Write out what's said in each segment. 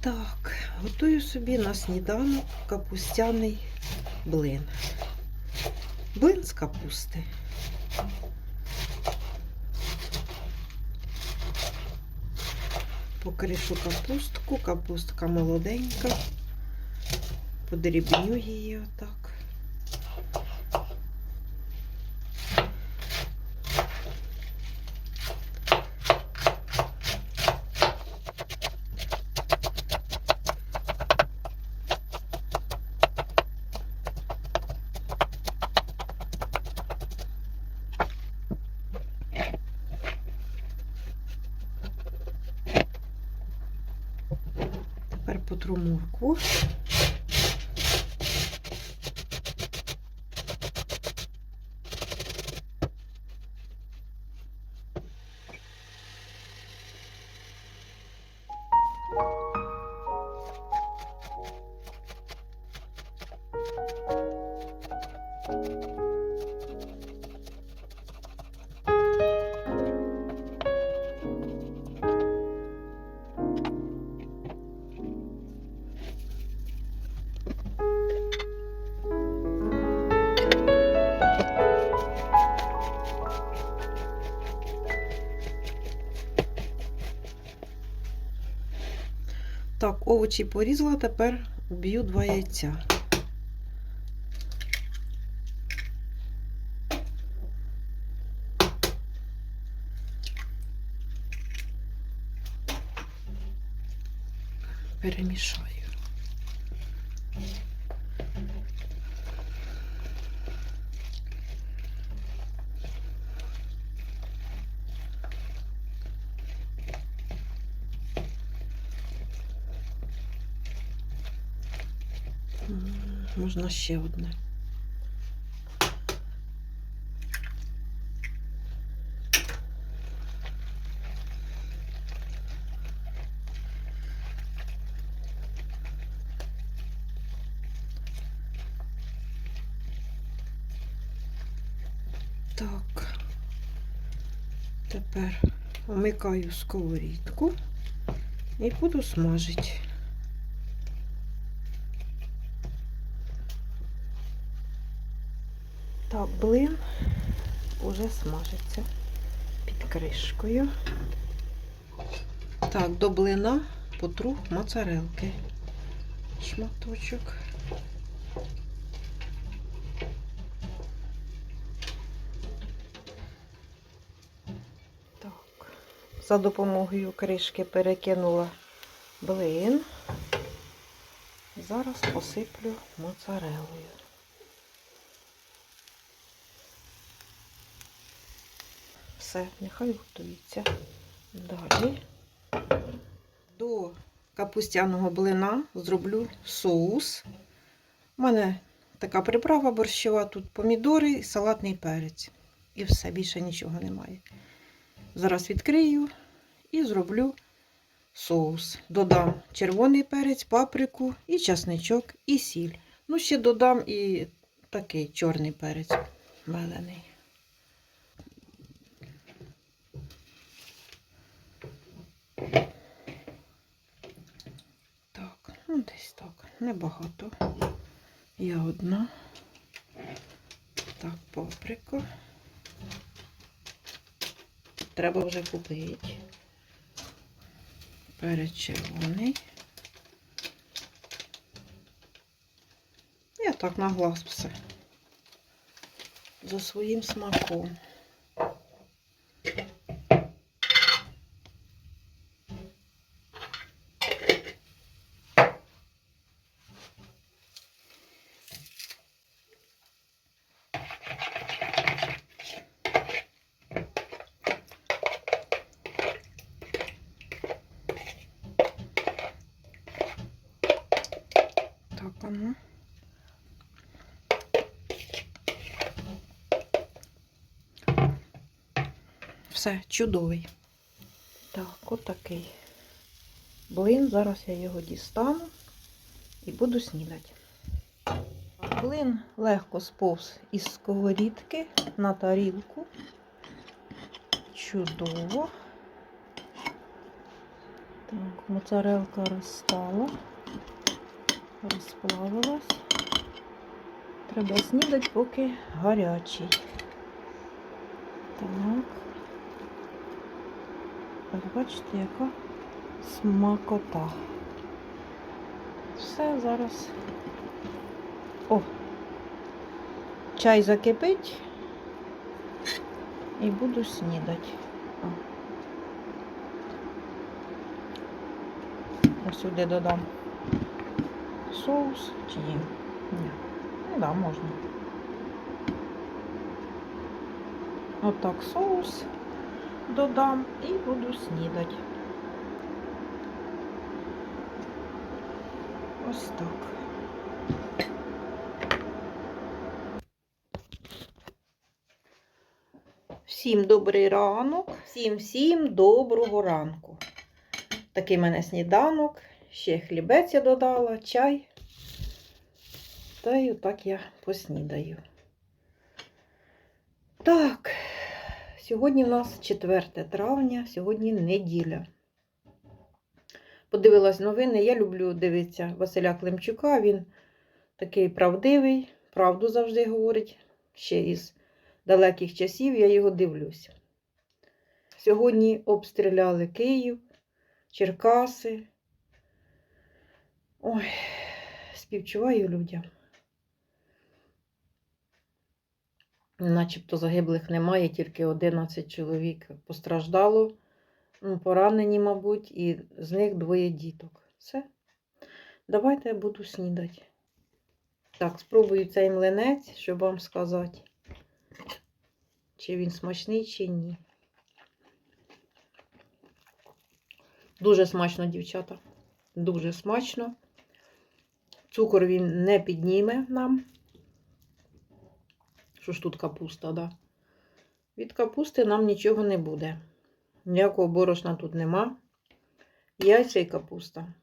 Так, готую собі на сніданок капустяний блин. Блин з капусти. Покришу капустку, капустка молоденька. Подрібню її отак. Овочі порізала, тепер вб'ю два яйця. Перемішаю. Можна ще одне. Так. Тепер вмикаю сковорідку і буду смажити. Так, блин уже смажиться під кришкою. Так, до блина потру моцарелки. Шматочок. Так, за допомогою кришки перекинула блин. Зараз посиплю моцарелою. Все, нехай готується. Далі до капустяного блина зроблю соус. У мене така приправа борщова, тут помідори і салатний перець. І все, більше нічого немає. Зараз відкрию і зроблю соус. Додам червоний перець, паприку, і часничок, і сіль. Ну, ще додам і такий чорний перець мелений. Так, ну десь так, небагато. Я одна. Так, паприка. Треба вже купити. Перець червоний. Я так на глаз все. За своїм смаком. Так, а ну. Все, чудовий. Так, отакий. Блин, зараз я його дістану і буду снідати. Блин легко сповз із сковорідки на тарілку. Чудово. Так, моцарелка розстала, розплавилась. Треба снідати, поки гарячий. Так. Бачите, яка смакота. Все зараз. О! Чай закипить і буду снідати. Ось сюди додам соус чи ні? Ні. Ну да, можна. Отак соус додам і буду снідати. Ось так. Всім добрий ранок, всім всім доброго ранку. Такий мене сніданок, ще хлібець я додала, чай. Та й отак я поснідаю. Так, сьогодні в нас 4 травня, сьогодні неділя. Подивилась новини, я люблю дивитися Василя Климчука. Він такий правдивий, правду завжди говорить. Ще із далеких часів я його дивлюся. Сьогодні обстріляли Київ, Черкаси. Ой, співчуваю людям. Начебто загиблих немає, тільки 11 чоловік постраждало, ну, поранені, мабуть, і з них двоє діток. Все. Давайте я буду снідати. Так, спробую цей млинець, щоб вам сказати, чи він смачний, чи ні. Дуже смачно, дівчата. Дуже смачно. Цукор він не підніме нам. Що ж тут капуста, да? Від капусти нам нічого не буде. Ніякого борошна тут нема. Яйця і капуста.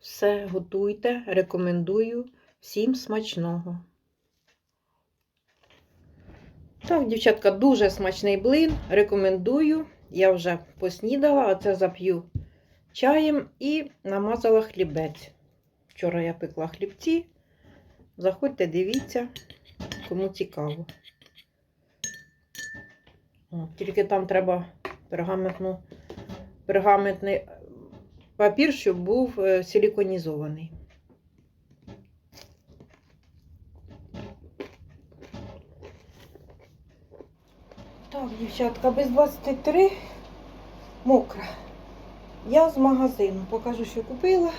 Все готуйте, рекомендую. Всім смачного. Так, дівчатка, дуже смачний блин. Рекомендую. Я вже поснідала, а це зап'ю чаєм і намазала хлібець. Вчора я пекла хлібці. Заходьте, дивіться, кому цікаво. Тільки там треба пергаментну, пергаментний папір, щоб був е, силіконізований. Так, дівчатка, без 23 мокра. Я з магазину покажу, що купила.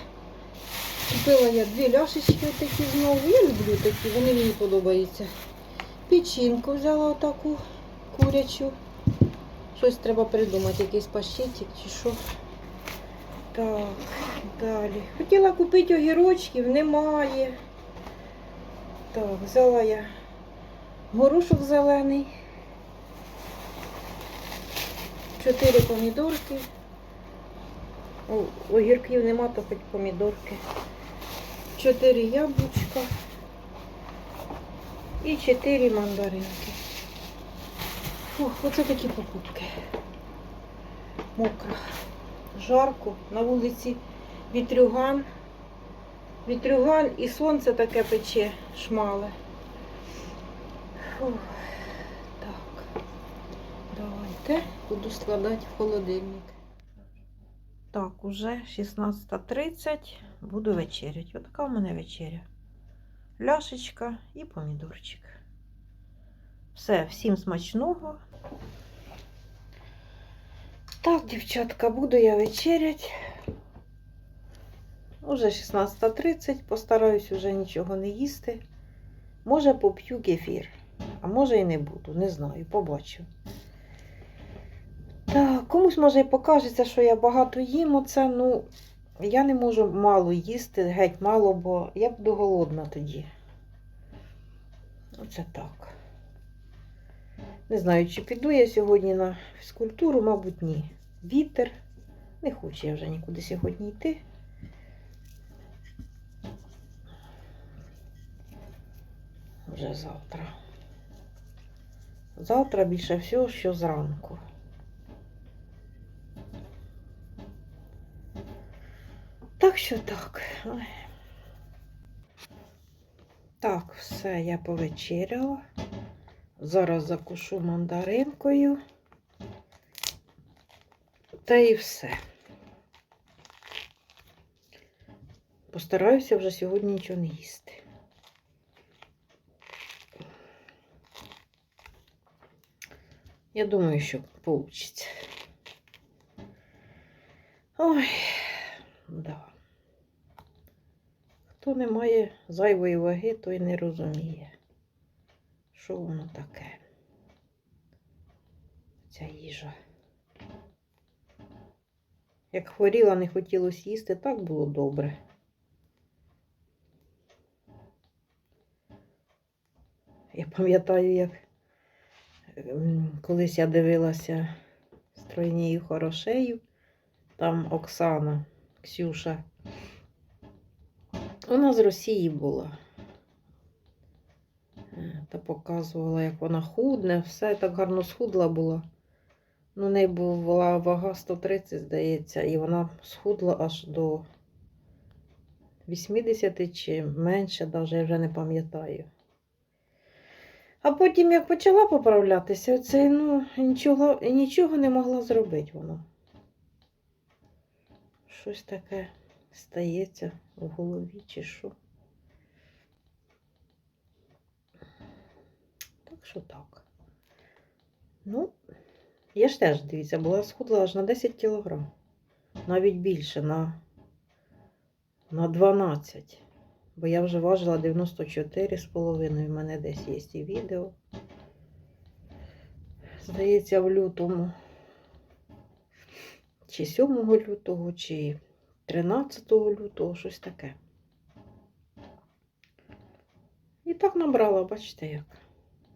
Купила я дві ляшечки такі знову. Я люблю такі, вони мені подобаються. Печінку взяла отаку курячу. Щось треба придумати, якийсь пащетик чи що. Так, далі. Хотіла купити огірочків, немає. Так, взяла я горошок зелений. Чотири помідорки. Огірків нема, то хоч помідорки. Чотири яблучка і чотири мандаринки. Ох, оце такі покупки. Мокро, жарко, на вулиці вітрюган. Вітрюган і сонце таке пече шмале. Фух. Так, давайте буду складати в холодильник. Так, уже 16.30 буду вечеряти. Отака у мене вечеря. Ляшечка і помідорчик. Все, всім смачного. Так, дівчатка, буду я вечерять. Уже 16.30, постараюсь уже нічого не їсти. Може, поп'ю кефір, а може і не буду, не знаю, побачу. Так, комусь може і покажеться, що я багато їм оце, ну, я не можу мало їсти, геть мало, бо я буду голодна тоді. Оце так. Не знаю, чи піду я сьогодні на фізкультуру, мабуть, ні. Вітер. Не хочу я вже нікуди сьогодні йти. Вже завтра. Завтра більше всього, що зранку. Так що так. Так, все, я повечеряла. Зараз закушу мандаринкою. Та і все. Постараюся вже сьогодні нічого не їсти. Я думаю, що вийде. Ой, да. Хто не має зайвої ваги, той не розуміє, що воно таке. Ця їжа. Як хворіла, не хотілося їсти, так було добре. Я пам'ятаю, як ем, колись я дивилася стройнію хорошею, там Оксана, Ксюша. Вона з Росії була. Та показувала, як вона худне, все так гарно схудла була. Ну, в неї була вага 130, здається, і вона схудла аж до 80 чи менше, навіть я вже не пам'ятаю. А потім, як почала поправлятися, оце, ну, нічого, нічого не могла зробити вона. Щось таке стається в голові чи що. Так що так. Ну, я ж теж, дивіться, була схудла аж на 10 кілограм. Навіть більше, на, на 12. Бо я вже важила 94,5. У мене десь є і відео. Здається, в лютому. Чи 7 лютого, чи 13 лютого, щось таке. І так набрала, бачите як.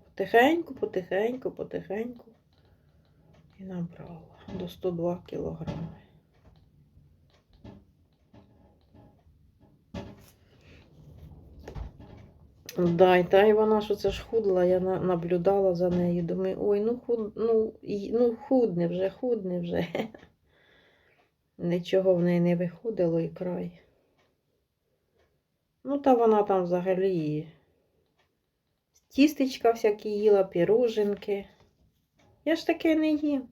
Потихеньку, потихеньку, потихеньку. І набрала до 102 кілограми. Да, і та і вона що це ж худла, я на- наблюдала за нею. Думаю, ой, ну худ, ну, ну худне вже, худне вже. Нічого в неї не виходило і край. Ну, та вона там взагалі тістечка всякі їла, піроженки. Я ж таке не їм.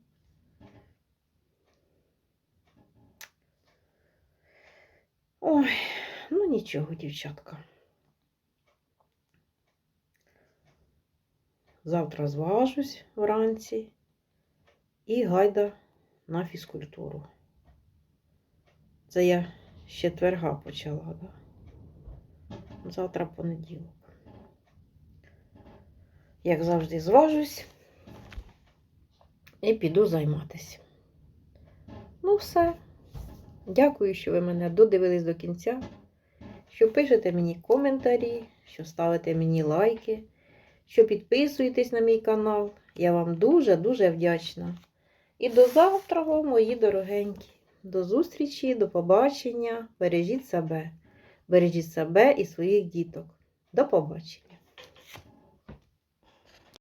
Ой, ну нічого, дівчатка. Завтра зважусь вранці і гайда на фізкультуру. Це я з четверга почала, да? Завтра понеділок. Як завжди, зважусь і піду займатися. Ну, все. Дякую, що ви мене додивились до кінця, що пишете мені коментарі, що ставите мені лайки, що підписуєтесь на мій канал. Я вам дуже-дуже вдячна. І до завтра, мої дорогенькі. До зустрічі, до побачення. Бережіть себе. Бережіть себе і своїх діток. До побачення.